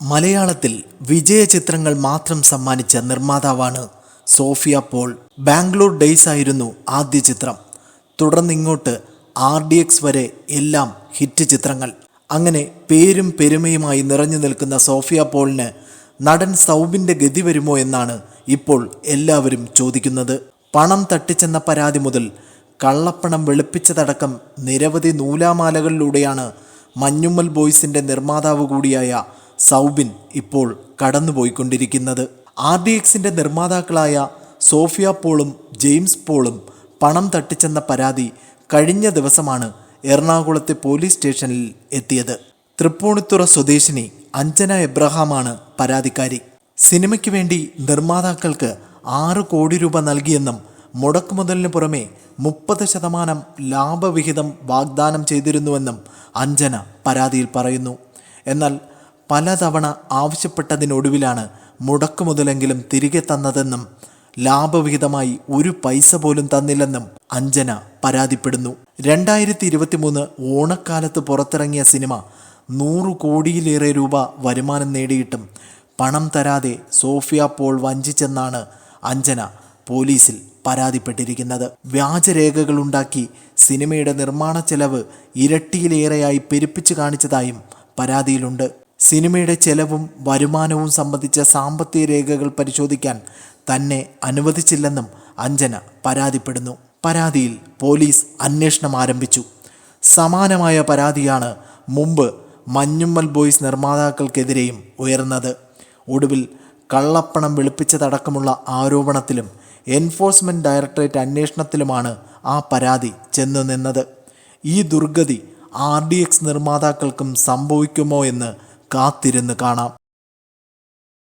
മലയാളത്തിൽ വിജയ ചിത്രങ്ങൾ മാത്രം സമ്മാനിച്ച നിർമ്മാതാവാണ് സോഫിയ പോൾ. ബാംഗ്ലൂർ ഡേയ്സ് ആയിരുന്നു ആദ്യ ചിത്രം. തുടർന്നിങ്ങോട്ട് ആർ ഡി എക്സ് വരെ എല്ലാം ഹിറ്റ് ചിത്രങ്ങൾ. അങ്ങനെ പേരും പെരുമയുമായി നിറഞ്ഞു നിൽക്കുന്ന സോഫിയ പോളിന് നടൻ സൗബിന്റെ ഗതി വരുമോ എന്നാണ് ഇപ്പോൾ എല്ലാവരും ചോദിക്കുന്നത്. പണം തട്ടിച്ചെന്ന പരാതി മുതൽ കള്ളപ്പണം വെളുപ്പിച്ചതടക്കം നിരവധി നൂലാമാലകളിലൂടെയാണ് മഞ്ഞുമ്മൽ ബോയ്സിന്റെ നിർമ്മാതാവ് കൂടിയായ സൗബിൻ ഇപ്പോൾ കടന്നുപോയിക്കൊണ്ടിരിക്കുന്നത്. ആർ ഡി എക്സിന്റെ നിർമ്മാതാക്കളായ സോഫിയ പോളും ജെയിംസ് പോളും പണം തട്ടിച്ചെന്ന പരാതി കഴിഞ്ഞ ദിവസമാണ് എറണാകുളത്തെ പോലീസ് സ്റ്റേഷനിൽ എത്തിയത്. തൃപ്പൂണിത്തുറ സ്വദേശിനി അഞ്ജന എബ്രഹാമാണ് പരാതിക്കാരി. സിനിമയ്ക്ക് വേണ്ടി നിർമ്മാതാക്കൾക്ക് ആറ് കോടി രൂപ നൽകിയെന്നും മുടക്കുമുതലിന് പുറമെ മുപ്പത് ശതമാനം ലാഭവിഹിതം വാഗ്ദാനം ചെയ്തിരുന്നുവെന്നും അഞ്ജന പരാതിയിൽ പറയുന്നു. എന്നാൽ പലതവണ ആവശ്യപ്പെട്ടതിനൊടുവിലാണ് മുടക്കുമുതലെങ്കിലും തിരികെ തന്നതെന്നും ലാഭവിഹിതമായി ഒരു പൈസ പോലും തന്നില്ലെന്നും അഞ്ജന പരാതിപ്പെടുന്നു. രണ്ടായിരത്തി ഇരുപത്തിമൂന്ന് ഓണക്കാലത്ത് പുറത്തിറങ്ങിയ സിനിമ നൂറ് കോടിയിലേറെ രൂപ വരുമാനം നേടിയിട്ടും പണം തരാതെ സോഫിയ പോൾ വഞ്ചിച്ചെന്നാണ് അഞ്ജന പോലീസിൽ പരാതിപ്പെട്ടിരിക്കുന്നത്. വ്യാജരേഖകളുണ്ടാക്കി സിനിമയുടെ നിർമ്മാണ ചെലവ് ഇരട്ടിയിലേറെയായി പെരുപ്പിച്ചു കാണിച്ചതായും പരാതിയിലുണ്ട്. സിനിമയുടെ ചെലവും വരുമാനവും സംബന്ധിച്ച സാമ്പത്തിക രേഖകൾ പരിശോധിക്കാൻ തന്നെ അനുവദിച്ചില്ലെന്നും അഞ്ജന പരാതിപ്പെടുന്നു. പരാതിയിൽ പോലീസ് അന്വേഷണം ആരംഭിച്ചു. സമാനമായ പരാതിയാണ് മുമ്പ് മഞ്ഞുമ്മൽ ബോയ്സ് നിർമ്മാതാക്കൾക്കെതിരെയും ഉയർന്നത്. ഒടുവിൽ കള്ളപ്പണം വെളുപ്പിച്ചതടക്കമുള്ള ആരോപണത്തിലും എൻഫോഴ്സ്മെന്റ് ഡയറക്ടറേറ്റ് അന്വേഷണത്തിലുമാണ് ആ പരാതി ചെന്നു നിന്നത് ഈ ദുർഗതി ആർ ഡി എക്സ് നിർമ്മാതാക്കൾക്കും സംഭവിക്കുമോ എന്ന് കാത്തിരുന്ന് കാണാം.